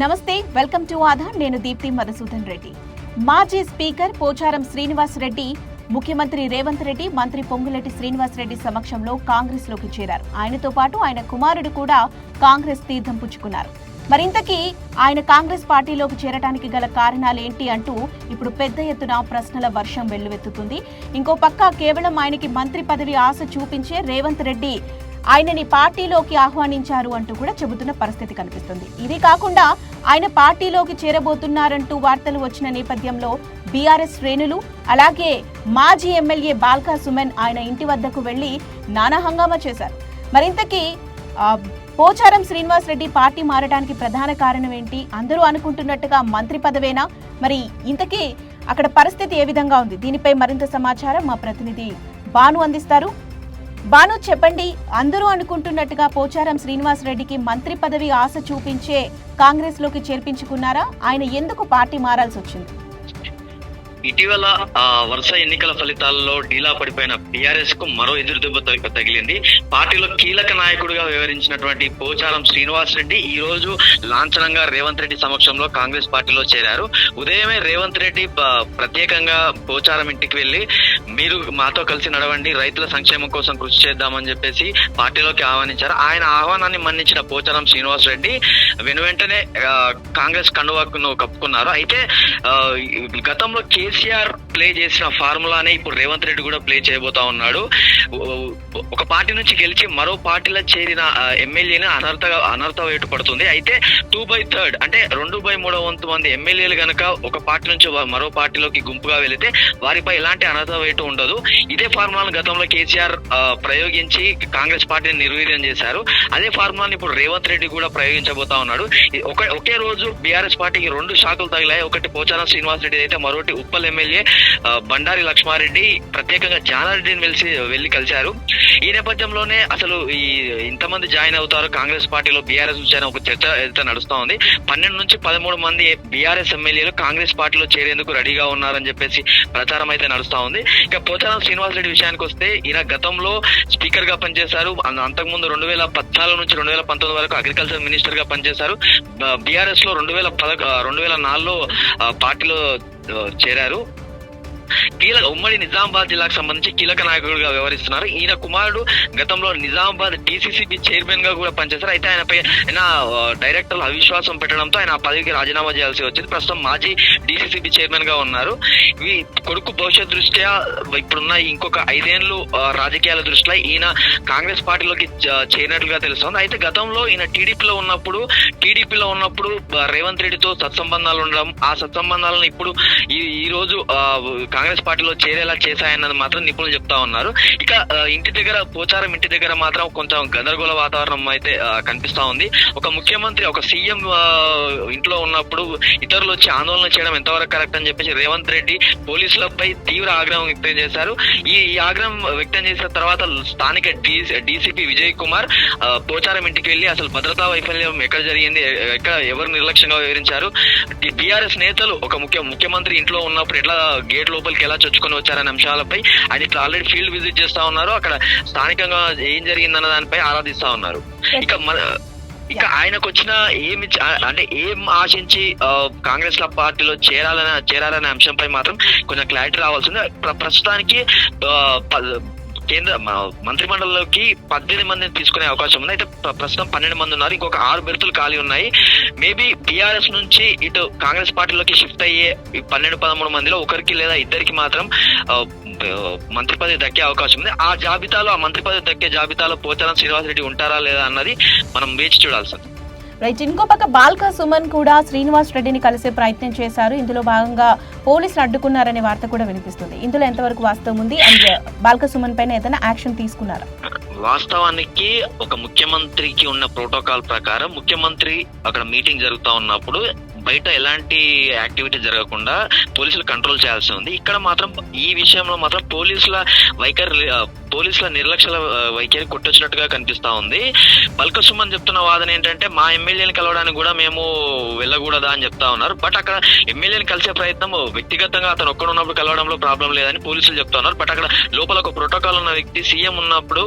నమస్తే welcome to Aadhaar. నేను దీప్తి మధుసూదన్ రెడ్డి. మాజీ స్పీకర్ పోచారం శ్రీనివాస్ రెడ్డి ముఖ్యమంత్రి రేవంత్ రెడ్డి మంత్రి పొంగులెట్టి శ్రీనివాస్ రెడ్డి సమక్షంలో కాంగ్రెస్లోకి చేరారు. ఆయనతో పాటు ఆయన కుమారుడు కూడా కాంగ్రెస్ తీర్థం పుచ్చుకున్నారు. మరింతకీ ఆయన కాంగ్రెస్ పార్టీలోకి చేరడానికి గల కారణాలు ఏంటి అంటూ ఇప్పుడు పెద్ద ఎత్తున ప్రశ్నల వర్షం వెల్లువెత్తుతుంది. ఇంకో పక్క కేవలం ఆయనకి మంత్రి పదవి ఆశ చూపించే రేవంత్ రెడ్డి ఆయనని పార్టీలోకి ఆహ్వానించారు అంటూ కూడా చెబుతున్న పరిస్థితి కనిపిస్తుంది. ఇది కాకుండా ఆయన పార్టీలోకి చేరబోతున్నారంటూ వార్తలు వచ్చిన నేపథ్యంలో బీఆర్ఎస్ శ్రేణులు అలాగే మాజీ ఎమ్మెల్యే బాల్కా సుమన్ ఆయన ఇంటి వద్దకు వెళ్ళి నానా హంగామా చేశారు. మరింతకీ పోచారం శ్రీనివాస్ రెడ్డి పార్టీ మారడానికి ప్రధాన కారణం ఏంటి? అందరూ అనుకుంటున్నట్టుగా మంత్రి పదవేనా? మరి ఇంతకీ అక్కడ పరిస్థితి ఏ విధంగా ఉంది? దీనిపై మరింత సమాచారం మా ప్రతినిధి బాను అందిస్తారు. బాను చెప్పండి. అందరూ అనుకుంటున్నట్టుగా పోచారం శ్రీనివాస్ రెడ్డికి మంత్రి పదవి ఆశ చూపించే కాంగ్రెస్లోకి చేర్పించుకున్నారా? ఆయన ఎందుకు పార్టీ మారాల్సి వచ్చింది? ఇటీవల ఆ, వరుస ఎన్నికల ఫలితాల్లో డీలా పడిపోయిన బీఆర్ఎస్కు మరో ఎదురు దెబ్బ తగిలింది. పార్టీలో కీలక నాయకుడిగా వ్యవహరించినటువంటి పోచారం శ్రీనివాస్ రెడ్డి ఈ రోజు లాంఛనంగా రేవంత్ రెడ్డి సమక్షంలో కాంగ్రెస్ పార్టీలో చేరారు. ఉదయమే రేవంత్ రెడ్డి ప్రత్యేకంగా పోచారం ఇంటికి వెళ్ళి మీరు మాతో కలిసి నడవండి రైతుల సంక్షేమం కోసం కృషి చేద్దామని చెప్పేసి పార్టీలోకి ఆహ్వానించారు. ఆయన ఆహ్వానాన్ని మన్నించిన పోచారం శ్రీనివాస్ రెడ్డి వెను వెంటనే కాంగ్రెస్ కండువాకును కప్పుకున్నారు. అయితే గతంలో కేసీ కేసీఆర్ ప్లే చేసిన ఫార్ములానే ఇప్పుడు రేవంత్ రెడ్డి కూడా ప్లే చేయబోతా ఉన్నాడు. ఒక పార్టీ నుంచి గెలిచి మరో పార్టీలో చేరిన ఎమ్మెల్యేని అనర్థగా అనర్థ వేటు పడుతుంది. అయితే టూ బై థర్డ్ అంటే రెండు బై మూడో వంతు మంది ఎమ్మెల్యేలు కనుక ఒక పార్టీ నుంచి మరో పార్టీలోకి గుంపుగా వెళితే వారిపై ఎలాంటి అనర్థ వేటు ఉండదు. ఇదే ఫార్ములాను గతంలో కేసీఆర్ ప్రయోగించి కాంగ్రెస్ పార్టీని నిర్వీర్యం చేశారు. అదే ఫార్ములాని ఇప్పుడు రేవంత్ రెడ్డి కూడా ప్రయోగించబోతా ఉన్నాడు. ఒక ఒకే రోజు బీఆర్ఎస్ పార్టీకి రెండు షాకులు తగిలాయి. ఒకటి పోచారం శ్రీనివాస్ రెడ్డి అయితే మరొకటి ఉప్పల్ ఎమ్మెల్యే బండారి లక్ష్మారెడ్డి ప్రత్యేకంగా జానారెడ్డిని వెలిసి వెళ్ళి కలిశారు. ఈ నేపథ్యంలోనే అసలు ఈ ఇంతమంది జాయిన్ అవుతారు కాంగ్రెస్ పార్టీలో బీఆర్ఎస్ నుంచి ఒక చర్చ అయితే నడుస్తా ఉంది. పన్నెండు నుంచి పదమూడు మంది బీఆర్ఎస్ ఎమ్మెల్యేలు కాంగ్రెస్ పార్టీలో చేరేందుకు రెడీగా ఉన్నారని చెప్పేసి ప్రచారం అయితే నడుస్తా ఉంది. ఇక పోచారం శ్రీనివాస్ రెడ్డి విషయానికి వస్తే ఈయన గతంలో స్పీకర్గా పనిచేశారు అంతకుముందు రెండు వేల పద్నాలుగు నుంచి రెండు వేల పంతొమ్మిది వరకు అగ్రికల్చర్ మినిస్టర్గా పనిచేశారు. బీఆర్ఎస్లో రెండు వేల పద రెండు వేల నాలుగులో పార్టీలో చేరారు. కీలక ఉమ్మడి నిజామాబాద్ జిల్లాకు సంబంధించి కీలక నాయకుడిగా వ్యవహరిస్తున్నారు. ఈయన కుమారుడు గతంలో నిజామాబాద్ డిసిసిబి చైర్మన్గా కూడా పనిచేశారు. అయితే ఆయనపై ఆయన డైరెక్టర్ అవిశ్వాసం పెట్టడంతో ఆయన పదవికి రాజీనామా చేయాల్సి వచ్చింది. ప్రస్తుతం మాజీ డిసిసిబి చైర్మన్గా ఉన్నారు. ఈ కొడుకు భవిష్యత్ దృష్ట్యా ఇప్పుడున్న ఇంకొక ఐదేళ్ళు రాజకీయాల దృష్ట్యా ఈయన కాంగ్రెస్ పార్టీలోకి చేరినట్లుగా తెలుస్తోంది. అయితే గతంలో ఈయన టీడీపీలో ఉన్నప్పుడు టీడీపీలో ఉన్నప్పుడు రేవంత్ రెడ్డితో సత్సంబంధాలు ఉండడం ఆ సత్సంబంధాలను ఇప్పుడు ఈ ఈ రోజు కాంగ్రెస్ పార్టీలో చేరేలా చేశాయన్నది మాత్రం నిపుణులు చెప్తా ఉన్నారు. ఇక ఇంటి దగ్గర పోచారం ఇంటి దగ్గర మాత్రం కొంచెం గందరగోళ వాతావరణం అయితే కనిపిస్తా ఉంది. ఒక ముఖ్యమంత్రి ఒక సీఎం ఇంట్లో ఉన్నప్పుడు ఇతరులు వచ్చి ఆందోళన చేయడం ఎంతవరకు కరెక్ట్ అని చెప్పేసి రేవంత్ రెడ్డి పోలీసులపై తీవ్ర ఆగ్రహం వ్యక్తం చేశారు. ఈ ఆగ్రహం వ్యక్తం చేసిన తర్వాత స్థానిక డీసీపీ విజయ్ కుమార్ పోచారం ఇంటికి వెళ్ళి అసలు భద్రతా వైఫల్యం ఎక్కడ జరిగింది ఎక్కడ ఎవరు నిర్లక్ష్యంగా వివరించారు? బీఆర్ఎస్ నేతలు ఒక ముఖ్య ముఖ్యమంత్రి ఇంట్లో ఉన్నప్పుడు ఎట్లా గేట్ లోపలికి ఎలా చొచ్చుకొని వచ్చారనే అంశాలపై ఆయన ఇట్లా ఆల్రెడీ ఫీల్డ్ విజిట్ చేస్తా ఉన్నారు. అక్కడ స్థానికంగా ఏం జరిగిందన్న దానిపై ఆరాధిస్తా ఉన్నారు. ఇక మన ఇక ఆయనకు వచ్చిన ఏమి అంటే ఏం ఆశించి కాంగ్రెస్ పార్టీలో చేరాలనే చేరాలనే అంశంపై మాత్రం కొంచెం క్లారిటీ రావాల్సింది ప్ర- ప్రస్తుతానికి కేంద్ర మంత్రి మంత్రిమండలిలోకి పద్దెనిమిది మందిని తీసుకునే అవకాశం ఉంది. అయితే ప్రస్తుతం పన్నెండు మంది ఉన్నారు. ఇంకొక ఆరు బెర్తులు ఖాళీ ఉన్నాయి. మేబీ బీఆర్ఎస్ నుంచి ఇటు కాంగ్రెస్ పార్టీలోకి షిఫ్ట్ అయ్యే ఈ పన్నెండు పదమూడు మందిలో ఒకరికి లేదా ఇద్దరికి మాత్రం మంత్రి పదవి దక్కే అవకాశం ఉంది. ఆ జాబితాలో ఆ మంత్రి పదవి దక్కే జాబితాలో పోచారం శ్రీనివాసరెడ్డి ఉంటారా లేదా అన్నది మనం వేచి చూడాల్సింది. రైట్ ఇంకో పక్క బాల్కా సుమన్ కూడా శ్రీనివాస్ రెడ్డిని కలిసే ప్రయత్నం చేశారు. ఇందులో భాగంగా పోలీసులు అడ్డుకున్నారనే వార్త కూడా వినిపిస్తుంది. ఇందులో ఎంతవరకు వాస్తవం ఉంది? అండ్ uh, బాల్కా సుమన్ పైన ఏదైనా యాక్షన్ తీసుకున్నారా? వాస్తవానికి ఒక ముఖ్యమంత్రికి ఉన్న ప్రోటోకాల్ ప్రకారం ముఖ్యమంత్రి అక్కడ మీటింగ్ జరుగుతా ఉన్నప్పుడు బయట ఎలాంటి యాక్టివిటీ జరగకుండా పోలీసులు కంట్రోల్ చేయాల్సి ఉంది. ఇక్కడ మాత్రం ఈ విషయంలో మాత్రం పోలీసుల వైఖరి పోలీసుల నిర్లక్ష్యాల వైఖరి కొట్టొచ్చినట్టుగా కనిపిస్తా ఉంది. పల్క సుమన్ చెప్తున్న వాదన ఏంటంటే మా ఎమ్మెల్యేని కలవడానికి కూడా మేము వెళ్ళకూడదా అని చెప్తా ఉన్నారు. బట్ అక్కడ ఎమ్మెల్యేని కలిసే ప్రయత్నం వ్యక్తిగతంగా అతను ఒక్కడ ఉన్నప్పుడు కలవడంలో ప్రాబ్లం లేదని పోలీసులు చెప్తా ఉన్నారు. బట్ అక్కడ లోపల ఒక ప్రోటోకాల్ ఉన్న వ్యక్తి సీఎం ఉన్నప్పుడు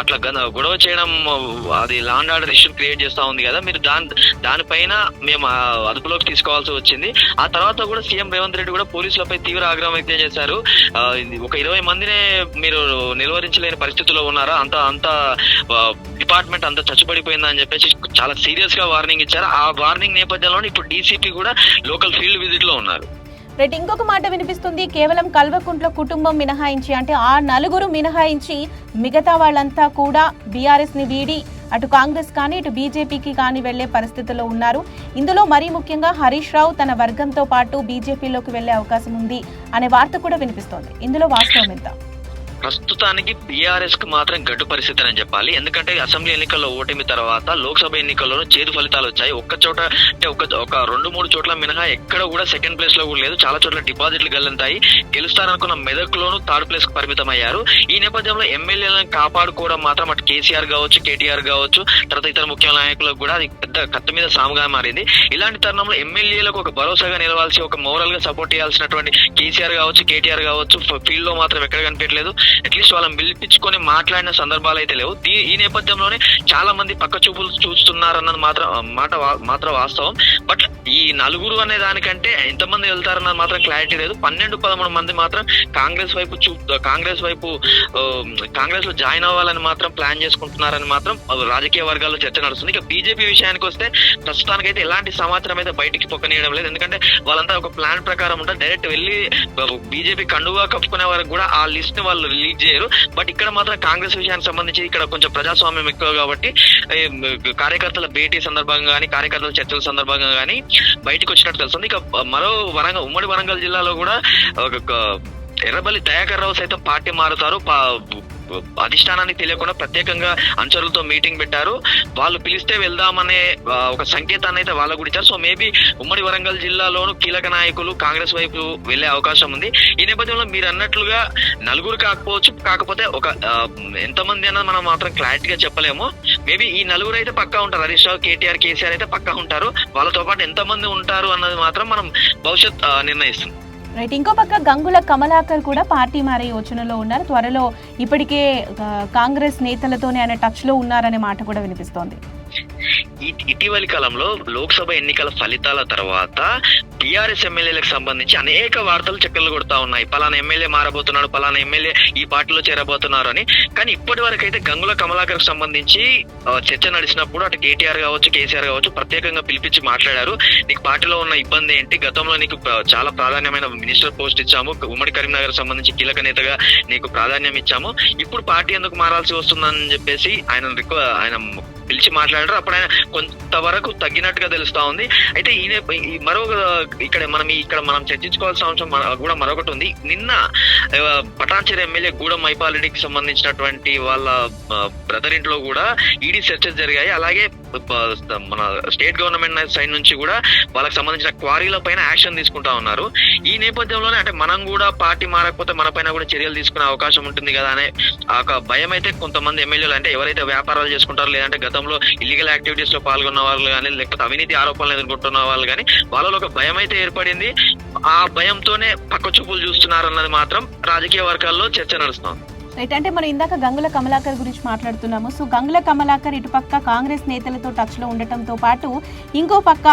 అట్లా గొడవ చేయడం అది లాండ్ ఆర్డర్ ఇష్యూ క్రియేట్ చేస్తా ఉంది కదా. మీరు దాని దానిపైన మేము అదుపులోకి తీసుకోవాల్సి వచ్చింది. ఆ తర్వాత కూడా సీఎం రేవంత్ రెడ్డి కూడా పోలీసులపై తీవ్ర ఆగ్రహం వ్యక్తం చేశారు. ఒక ఇరవై మందినే మీరు నిలువరించలేని పరిస్థితిలో ఉన్నారా? అంత అంత డిపార్ట్మెంట్ అంత చచ్చుపడిపోయిందా అని చెప్పేసి చాలా సీరియస్గా వార్నింగ్ ఇచ్చారు. ఆ వార్నింగ్ నేపథ్యంలో ఇప్పుడు డీసీపీ కూడా లోకల్ ఫీల్డ్ విజిట్లో ఉన్నారు. రైట్ ఇంకొక మాట వినిపిస్తుంది. కేవలం కల్వకుంట్ల కుటుంబం మినహాయించి అంటే ఆ నలుగురు మినహాయించి మిగతా వాళ్ళంతా కూడా బీఆర్ఎస్ని వీడి అటు కాంగ్రెస్ కానీ ఇటు బీజేపీకి కానీ వెళ్ళే పరిస్థితుల్లో ఉన్నారు. ఇందులో మరీ ముఖ్యంగా హరీష్ రావు తన వర్గంతో పాటు బీజేపీలోకి వెళ్ళే అవకాశం ఉంది అనే వార్త కూడా వినిపిస్తోంది. ఇందులో వాస్తవం ఎంత? ప్రస్తుతానికి బీఆర్ఎస్కు మాత్రం గడ్డు పరిస్థితి అని చెప్పాలి. ఎందుకంటే అసెంబ్లీ ఎన్నికల్లో ఓటమి తర్వాత లోక్సభ ఎన్నికల్లో చేదు ఫలితాలు వచ్చాయి. ఒక్క చోట అంటే ఒక ఒక రెండు మూడు చోట్ల మినహా ఎక్కడ కూడా సెకండ్ ప్లేస్లో కూడా లేదు. చాలా చోట్ల డిపాజిట్లు గల్లంతాయి. గెలుస్తారనుకున్న మెదక్లోనూ థర్డ్ ప్లేస్కు పరిమితం అయ్యారు ఈ నేపథ్యంలో ఎమ్మెల్యేలను కాపాడుకోవడం మాత్రం అటు కేసీఆర్ కావచ్చు కేటీఆర్ కావచ్చు తర్వాత ఇతర ముఖ్య నాయకులకు కూడా అది పెద్ద కత్త మీద సాముగా మారింది. ఇలాంటి తరుణంలో ఎమ్మెల్యేలకు ఒక భరోసాగా నిలవాల్సి ఒక మోరల్గా సపోర్ట్ చేయాల్సినటువంటి కేసీఆర్ కావచ్చు కేటీఆర్ కావచ్చు ఫీల్డ్లో మాత్రం ఎక్కడ కనిపించలేదు అట్లీస్ట్ వాళ్ళని పిలిపించుకొని మాట్లాడిన సందర్భాలు అయితే లేవు. దీ- ఈ నేపథ్యంలోనే చాలా మంది పక్క చూపులు చూస్తున్నారన్నది మాత్రం మాట మాత్రం వాస్తవం. బట్ ఈ నలుగురు అనే దానికంటే ఎంతమంది వెళ్తారన్నది మాత్రం క్లారిటీ లేదు. పన్నెండు పదమూడు మంది మాత్రం కాంగ్రెస్ వైపు చూ కాంగ్రెస్ వైపు కాంగ్రెస్లో జాయిన్ అవ్వాలని మాత్రం ప్లాన్ చేసుకుంటున్నారని మాత్రం రాజకీయ వర్గాల్లో చర్చ నడుస్తుంది. ఇక బీజేపీ విషయానికి వస్తే ప్రస్తుతానికైతే ఎలాంటి సమాచారం అయితే బయటికి పొక్కనీయడం లేదు. ఎందుకంటే వాళ్ళంతా ఒక ప్లాన్ ప్రకారం ఉంటారు. డైరెక్ట్ వెళ్ళి బీజేపీ కండుగా కప్పుకునే వరకు కూడా ఆ లిస్ట్ని వాళ్ళు రిలీజ్ చేయరు. బట్ ఇక్కడ మాత్రం కాంగ్రెస్ విషయానికి సంబంధించి ఇక్కడ కొంచెం ప్రజాస్వామ్యం ఎక్కువ కాబట్టి కార్యకర్తల భేటీ సందర్భంగా కానీ కార్యకర్తల చర్చల సందర్భంగా కానీ బయటకు వచ్చినట్టు తెలుస్తుంది. ఇక మరో వరంగల్ ఉమ్మడి వరంగల్ జిల్లాలో కూడా ఒక ఎర్రబల్లి దయాకర్ రావు సైతం పార్టీ మారుతారు. అధిష్టానానికి తెలియకుండా ప్రత్యేకంగా అంచరులతో మీటింగ్ పెట్టారు. వాళ్ళు పిలిస్తే వెళ్దామనే ఒక సంకేతాన్ని అయితే వాళ్ళకు కూడా ఇచ్చారు. సో మేబీ ఉమ్మడి వరంగల్ జిల్లాలోను కీలక నాయకులు కాంగ్రెస్ వైపు వెళ్ళే అవకాశం ఉంది. ఈ నేపథ్యంలో మీరు అన్నట్లుగా నలుగురు కాకపోవచ్చు కాకపోతే ఒక ఎంతమంది అన్నది మనం మాత్రం క్లారిటీగా చెప్పలేము. మేబీ ఈ నలుగురు అయితే పక్కా ఉంటారు. హరీష్ రావు కేటీఆర్ కేసీఆర్ అయితే పక్కా ఉంటారు. వాళ్ళతో పాటు ఎంతమంది ఉంటారు అన్నది మాత్రం మనం భవిష్యత్ నిర్ణయిస్తుంది రైట్ ఇంకో పక్క గంగుల కమలాకర్ కూడా పార్టీ మారే యోచనలో ఉన్నారు. త్వరలో ఇప్పటికే కాంగ్రెస్ నేతలతోనే ఆయన టచ్లో ఉన్నారనే మాట కూడా వినిపిస్తోంది. ఇటీవలి కాలంలో లోక్సభ ఎన్నికల ఫలితాల తర్వాత టిఆర్ఎస్ ఎమ్మెల్యేలకు సంబంధించి అనేక వార్తలు చక్కర్లు కొడతా ఉన్నాయి. పలానా ఎమ్మెల్యే మారబోతున్నాడు పలానా ఎమ్మెల్యే ఈ పార్టీలో చేరబోతున్నారు అని. కానీ ఇప్పటి వరకు అయితే గంగుల కమలాకర్ సంబంధించి చర్చ నడిచినప్పుడు అటు కేటీఆర్ కావచ్చు కేసీఆర్ కావచ్చు ప్రత్యేకంగా పిలిపించి మాట్లాడారు. నీకు పార్టీలో ఉన్న ఇబ్బంది ఏంటి? గతంలో నీకు చాలా ప్రాధాన్యమైన మినిస్టర్ పోస్ట్ ఇచ్చాము. ఉమ్మడి కరీంనగర్ సంబంధించి కీలక నేతగా నీకు ప్రాధాన్యం ఇచ్చాము. ఇప్పుడు పార్టీ ఎందుకు మారాల్సి వస్తుందని చెప్పేసి ఆయన ఆయన పిలిచి మాట్లాడారు. అప్పుడు ఆయన కొంతవరకు తగ్గినట్టుగా తెలుస్తా ఉంది. అయితే ఈయన ఈ మరొక ఇక్కడ మనం ఇక్కడ మనం చర్చించుకోవాల్సిన అంశం మన- కూడా మరొకటి ఉంది. నిన్న పటాన్చేరి ఎమ్మెల్యే గూడెం మైపాలరెడ్డికి సంబంధించినటువంటి వాళ్ళ బ్రదర్ ఇంట్లో కూడా ఈడీ సెర్చెస్ జరిగాయి. అలాగే మన స్టేట్ గవర్నమెంట్ సైడ్ నుంచి కూడా వాళ్ళకి సంబంధించిన క్వారీల పైన యాక్షన్ తీసుకుంటా ఉన్నారు. ఈ నేపథ్యంలోనే అంటే మనం కూడా పార్టీ మారకపోతే మన పైన కూడా చర్యలు తీసుకునే అవకాశం ఉంటుంది కదా అనే ఆ ఒక భయం అయితే కొంతమంది ఎమ్మెల్యేలు అంటే ఎవరైతే వ్యాపారాలు చేసుకుంటారో లేదంటే గతంలో ఇల్లీగల్ యాక్టివిటీస్లో పాల్గొన్న వాళ్ళు కానీ లేకపోతే అవినీతి ఆరోపణలు ఎదుర్కొంటున్న వాళ్ళు కానీ వాళ్ళలో ఒక భయం అయితే ఏర్పడింది. ఆ భయంతోనే పక్క చూపులు చూస్తున్నారు అన్నది మాత్రం రాజకీయ వర్గాల్లో చర్చ నడుస్తుంది. రైట్ అంటే మనం ఇందాక గంగుల కమలాకర్ గురించి మాట్లాడుతున్నాము. సో గంగుల కమలాకర్ ఇటుపక్క కాంగ్రెస్ నేతలతో టచ్లో ఉండటంతో పాటు ఇంకో పక్క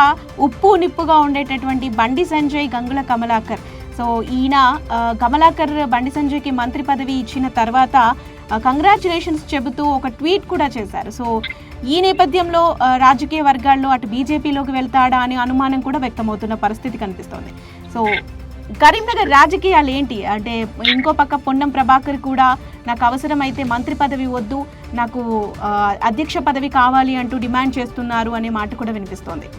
ఉప్పు నిప్పుగా ఉండేటటువంటి బండి సంజయ్ గంగుల కమలాకర్. సో ఈయన కమలాకర్ బండి సంజయ్కి మంత్రి పదవి ఇచ్చిన తర్వాత కంగ్రాచులేషన్స్ చెబుతూ ఒక ట్వీట్ కూడా చేశారు. సో ఈ నేపథ్యంలో రాజకీయ వర్గాల్లో అటు బీజేపీలోకి వెళ్తాడా అనే అనుమానం కూడా వ్యక్తమవుతున్న పరిస్థితి కనిపిస్తోంది. సో కరీంనగర్ రాజకీయాలు ఏంటి? అంటే ఇంకో పక్క పొన్నం ప్రభాకర్ కూడా నాకు అవసరమైతే మంత్రి పదవి వద్దు నాకు అధ్యక్ష పదవి కావాలి అంటూ డిమాండ్ చేస్తున్నారు అనే మాట కూడా వినిపిస్తోంది.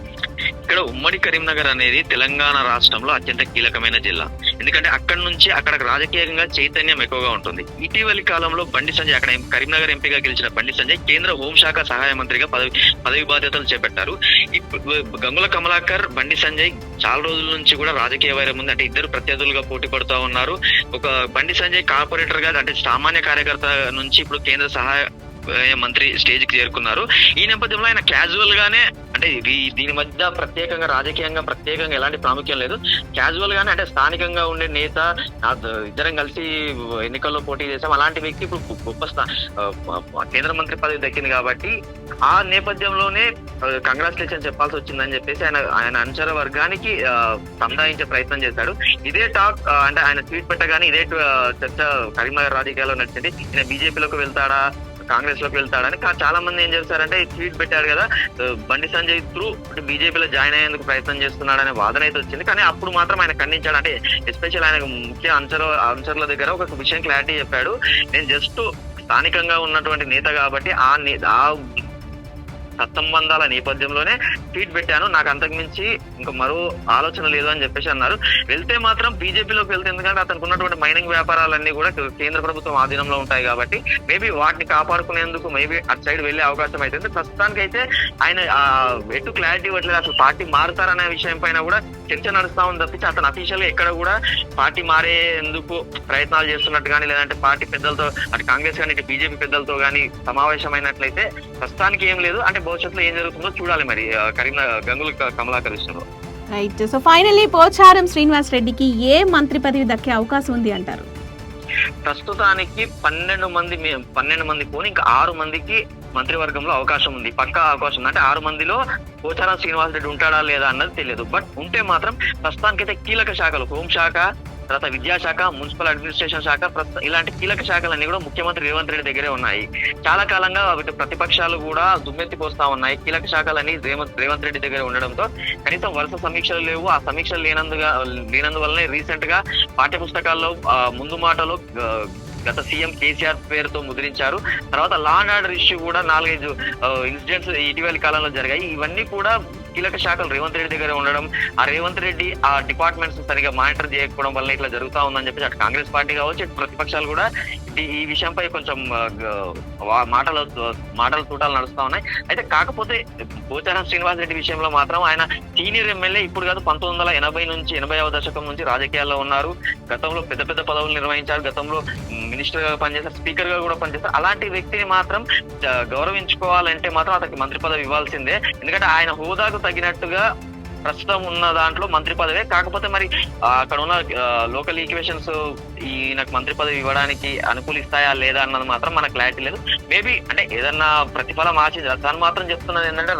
ఇక్కడ ఉమ్మడి కరీంనగర్ అనేది తెలంగాణ రాష్ట్రంలో అత్యంత కీలకమైన జిల్లా. ఎందుకంటే అక్కడ నుంచి అక్కడ రాజకీయంగా చైతన్యం ఎక్కువగా ఉంటుంది. ఇటీవలి కాలంలో బండి సంజయ్ అక్కడ కరీంనగర్ ఎంపీగా గెలిచిన బండి సంజయ్ కేంద్ర హోంశాఖ సహాయ మంత్రిగా పదవి పదవి బాధ్యతలు చేపట్టారు. ఇప్పుడు గంగుల కమలాకర్ బండి సంజయ్ చాలా రోజుల నుంచి కూడా రాజకీయ వైరం ఉంది. అంటే ఇద్దరు ప్రత్యర్థులుగా పోటీ పడుతూ ఉన్నారు. ఒక బండి సంజయ్ కార్పొరేటర్గా అంటే సామాన్య కార్యకర్త నుంచి ఇప్పుడు కేంద్ర సహాయ మంత్రి స్టేజ్కి చేరుకున్నారు. ఈ నేపథ్యంలో ఆయన క్యాజువల్ గానే అంటే దీని మధ్య ప్రత్యేకంగా రాజకీయంగా ప్రత్యేకంగా ఎలాంటి ప్రాముఖ్యం లేదు. క్యాజువల్ గానే అంటే స్థానికంగా ఉండే నేత ఇద్దరం కలిసి ఎన్నికల్లో పోటీ చేసాం అలాంటి వ్యక్తి ఇప్పుడు గొప్ప స్థా- కేంద్ర మంత్రి పదవి దక్కింది కాబట్టి ఆ నేపథ్యంలోనే కంగ్రాచులేషన్ చెప్పాల్సి వచ్చిందని చెప్పేసి ఆయన ఆయన అనుచర వర్గానికి సంధాయించే ప్రయత్నం చేశాడు. ఇదే టాక్ అంటే ఆయన ట్వీట్ పెట్టగానే ఇదే చర్చ కరీంనగర్ రాజకీయాల్లో నడిచింది. ఈయన బీజేపీలోకి వెళ్తాడా? కాంగ్రెస్లోకి వెళ్తాడని. చాలా మంది ఏం చేస్తారంటే ఈ ట్వీట్ పెట్టారు కదా బండి సంజయ్ త్రూ బీజేపీలో జాయిన్ అయ్యేందుకు ప్రయత్నం చేస్తున్నాడనే వాదన అయితే వచ్చింది. కానీ అప్పుడు మాత్రం ఆయన ఖండించాడు. అంటే ఎస్పెషల్ ఆయన ముఖ్య అంచరు అంచర్ల దగ్గర ఒక విషయం క్లారిటీ చెప్పాడు. నేను జస్ట్ స్థానికంగా ఉన్నటువంటి నేత కాబట్టి ఆ ఆ సత్సంబంధాల నేపథ్యంలోనే ట్వీట్ పెట్టాను. నాకు అంతకుమించి ఇంకా మరో ఆలోచన లేదు అని చెప్పేసి అన్నారు. వెళ్తే మాత్రం బీజేపీలోకి వెళ్తే ఎందుకంటే అతనికి ఉన్నటువంటి మైనింగ్ వ్యాపారాలన్నీ కూడా కేంద్ర ప్రభుత్వం ఆధీనంలో ఉంటాయి కాబట్టి మేబీ వాటిని కాపాడుకునేందుకు మేబీ అటు సైడ్ వెళ్ళే అవకాశం అయితే ప్రస్తుతానికి అయితే ఆయన ఆ, ఎటు క్లారిటీ ఇవ్వట్లేదు. అసలు పార్టీ మారుతారనే విషయం పైన కూడా చర్చ నడుస్తా ఉంది తప్పించి అతను అఫీషియల్గా ఎక్కడ కూడా పార్టీ మారేందుకు ప్రయత్నాలు చేస్తున్నట్టు కానీ లేదంటే పార్టీ పెద్దలతో అటు కాంగ్రెస్ కానీ ఇటు బీజేపీ పెద్దలతో కానీ సమావేశమైనట్లయితే ప్రస్తుతానికి ఏం లేదు. అంటే భవిష్యత్తులో ఏం జరుగుతుందో చూడాలి మరి. కరీంనగర్ గంగుల కమలాకర్ విషయంలో. Right. So finally Pocharam Srinivas రెడ్డికి ఏ మంత్రి పదవి దక్కే అవకాశం ఉంది అంటారు? ప్రస్తుతానికి పన్నెండు మంది పన్నెండు మంది పోని ఇంకా ఆరు మందికి మంత్రివర్గంలో అవకాశం ఉంది. పక్కా అవకాశం ఉంది. అంటే ఆరు మందిలో పోచారం శ్రీనివాస్ రెడ్డి ఉంటాడా లేదా అన్నది తెలియదు. బట్ ఉంటే మాత్రం ప్రస్తుతానికైతే కీలక శాఖలు. హోంశాఖ తర్వాత విద్యాశాఖ మున్సిపల్ అడ్మినిస్ట్రేషన్ శాఖ ఇలాంటి కీలక శాఖలన్నీ కూడా ముఖ్యమంత్రి రేవంత్ రెడ్డి దగ్గరే ఉన్నాయి. చాలా కాలంగా వీటి ప్రతిపక్షాలు కూడా దుమ్మెత్తి పోస్తా ఉన్నాయి. కీలక శాఖలన్నీ రేవంత్ రేవంత్ రెడ్డి దగ్గర ఉండడంతో కనీసం వరుస సమీక్షలు లేవు. ఆ సమీక్షలు లేనందుగా లేనందువల్లనే రీసెంట్గా పాఠ్య పుస్తకాల్లో ముందు మాటలో గత సీఎం కేసీఆర్ పేరుతో ముద్రించారు. తర్వాత లా అండ్ ఆర్డర్ ఇష్యూ కూడా నాలుగైదు ఇన్సిడెంట్స్ ఇటీవలి కాలంలో జరిగాయి. ఇవన్నీ కూడా కీలక శాఖలు రేవంత్ రెడ్డి దగ్గర ఉండడం ఆ రేవంత్ రెడ్డి ఆ డిపార్ట్మెంట్స్ సరిగా మానిటర్ చేయకపోవడం వల్ల ఇట్లా జరుగుతా ఉందని చెప్పేసి అటు కాంగ్రెస్ పార్టీ కావచ్చు ఇటు ప్రతిపక్షాలు కూడా ఈ- విషయంపై కొంచెం మాటలు మాటలు తూటాలు నడుస్తా ఉన్నాయి. అయితే కాకపోతే పోచారం శ్రీనివాస్ రెడ్డి విషయంలో మాత్రం ఆయన సీనియర్ ఎమ్మెల్యే ఇప్పుడు కాదు పంతొమ్మిది వందల ఎనభై నుంచి ఎనభైవ దశకం నుంచి రాజకీయాల్లో ఉన్నారు. గతంలో పెద్ద పెద్ద పదవులు నిర్వహించారు. గతంలో మినిస్టర్గా పనిచేశారు స్పీకర్గా కూడా పనిచేస్తారు అలాంటి వ్యక్తిని మాత్రం గౌరవించుకోవాలంటే మాత్రం అతనికి మంత్రి పదవి ఇవ్వాల్సిందే. ఎందుకంటే ఆయన హోదాకు తగినట్టుగా ప్రస్తుతం ఉన్న దాంట్లో మంత్రి పదవే. కాకపోతే మరి అక్కడ ఉన్న లోకల్ ఈక్వేషన్స్ ఈయనకు మంత్రి పదవి ఇవ్వడానికి అనుకూలిస్తాయా లేదా అన్నది మాత్రం మనకు క్లారిటీ లేదు. మేబీ అంటే ఏదన్నా ప్రతిఫలం ఆశించారు దాన్ని మాత్రం చెప్తున్నది ఏంటంటే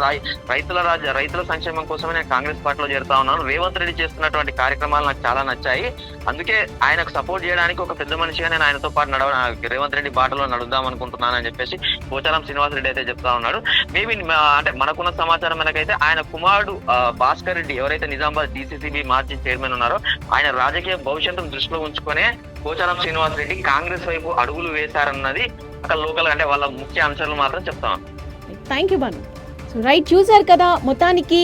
రైతుల రాజ్య రైతుల సంక్షేమం కోసమే నేను కాంగ్రెస్ పార్టీలో చేరుతా ఉన్నాను. రేవంత్ రెడ్డి చేస్తున్నటువంటి కార్యక్రమాలు నాకు చాలా నచ్చాయి. అందుకే ఆయనకు సపోర్ట్ చేయడానికి ఒక పెద్ద మనిషిగా నేను ఆయనతో పాటు నడవ రేవంత్ రెడ్డి బాటలో నడుద్దాం అనుకుంటున్నాను అని చెప్పేసి పోచారం శ్రీనివాస్ రెడ్డి అయితే చెప్తా ఉన్నాడు. మేబీ అంటే మనకున్న సమాచారం మనకైతే ఆయన కుమారుడు భాస్కర్ రెడ్డి ఎవరైతే నిజామాబాద్ డిసిసిబి మాజీ చైర్మన్ ఉన్నారో ఆయన రాజకీయ భవిష్యత్తును దృష్టిలో ఉంచుకునే పోచారం శ్రీనివాస్ రెడ్డి కాంగ్రెస్ వైపు అడుగులు వేశారన్నది అక్కడ లోకల్ అంటే వాళ్ళ ముఖ్య అంశాలు మాత్రం చెప్తాం. థ్యాంక్ యూ బాను రైట్ చూసారు కదా మొత్తానికి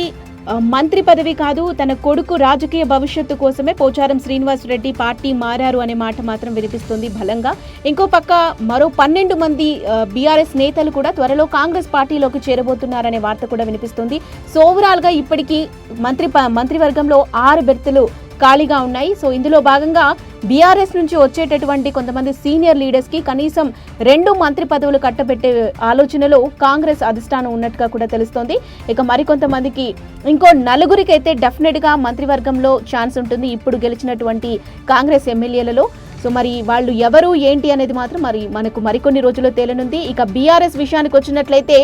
మంత్రి పదవి కాదు తన కొడుకు రాజకీయ భవిష్యత్తు కోసమే పోచారం శ్రీనివాస్ రెడ్డి పార్టీ మారారు అనే మాట మాత్రం వినిపిస్తుంది బలంగా. ఇంకో పక్క మరో పన్నెండు మంది బీఆర్ఎస్ నేతలు కూడా త్వరలో కాంగ్రెస్ పార్టీలోకి చేరబోతున్నారనే వార్త కూడా వినిపిస్తుంది. సో ఓవరాల్గా ఇప్పటికీ మంత్రి ప- మంత్రివర్గంలో ఆరు బెర్తులు ఖాళీగా ఉన్నాయి. సో ఇందులో భాగంగా బీఆర్ఎస్ నుంచి వచ్చేటటువంటి కొంతమంది సీనియర్ లీడర్స్కి కనీసం రెండు మంత్రి పదవులు కట్టబెట్టే ఆలోచనలో కాంగ్రెస్ అధిష్టానం ఉన్నట్టుగా కూడా తెలుస్తోంది. ఇక మరికొంతమందికి ఇంకో నలుగురికి అయితే డెఫినెట్గా మంత్రివర్గంలో ఛాన్స్ ఉంటుంది. ఇప్పుడు గెలిచినటువంటి కాంగ్రెస్ ఎమ్మెల్యేలలో. సో మరి వాళ్ళు ఎవరు ఏంటి అనేది మాత్రం మరి మనకు మరికొన్ని రోజుల్లో తేలనుంది. ఇక బీఆర్ఎస్ విషయానికి వచ్చినట్లయితే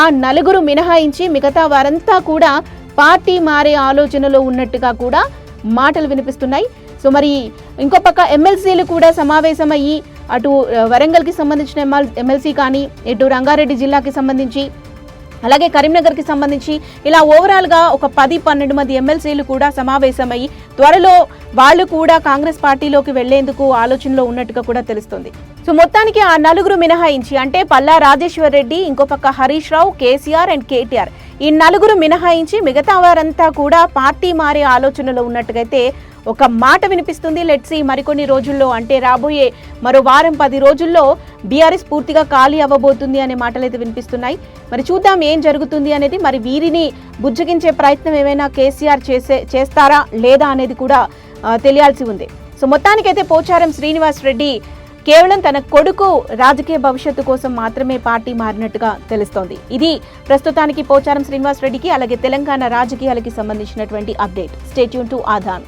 ఆ నలుగురు మినహాయించి మిగతా వారంతా కూడా పార్టీ మారే ఆలోచనలో ఉన్నట్టుగా కూడా మాటలు వినిపిస్తున్నాయి. సో మరి ఇంకో పక్క ఎమ్మెల్సీలు కూడా సమావేశమయ్యి అటు వరంగల్కి సంబంధించిన ఎమ్మెల్ ఎమ్మెల్సీ కానీ ఇటు రంగారెడ్డి జిల్లాకి సంబంధించి అలాగే కరీంనగర్కి సంబంధించి ఇలా ఓవరాల్గా ఒక పది పన్నెండు మంది ఎమ్మెల్సీలు కూడా సమావేశమై త్వరలో వాళ్ళు కూడా కాంగ్రెస్ పార్టీలోకి వెళ్ళేందుకు ఆలోచనలో ఉన్నట్టుగా కూడా తెలుస్తుంది. సో మొత్తానికి ఆ నలుగురు మినహాయించి అంటే పల్లా రాజేశ్వర్ రెడ్డి ఇంకో పక్క Harish Rao KCR and KTR. ఈ నలుగురు మినహాయించి మిగతా వారంతా కూడా పార్టీ మారే ఆలోచనలో ఉన్నట్టుగైతే ఒక మాట వినిపిస్తుంది. లెట్సి మరికొన్ని రోజుల్లో అంటే రాబోయే మరో వారం పది రోజుల్లో బీఆర్ఎస్ పూర్తిగా ఖాళీ అవ్వబోతుంది అనే మాటలైతే వినిపిస్తున్నాయి. మరి చూద్దాం ఏం జరుగుతుంది అనేది. మరి వీరిని బుజ్జగించే ప్రయత్నం ఏమైనా కేసీఆర్ చేసే చేస్తారా లేదా అనేది కూడా తెలియాల్సి ఉంది. సో మొత్తానికైతే పోచారం శ్రీనివాస్ రెడ్డి కేవలం తన కొడుకు రాజకీయ భవిష్యత్తు కోసం మాత్రమే పార్టీ మారినట్టుగా తెలుస్తోంది. ఇది ప్రస్తుతానికి పోచారం శ్రీనివాస్ రెడ్డికి అలాగే తెలంగాణ రాజకీయాలకి సంబంధించినటువంటి అప్డేట్. Stay tune to ఆధాన్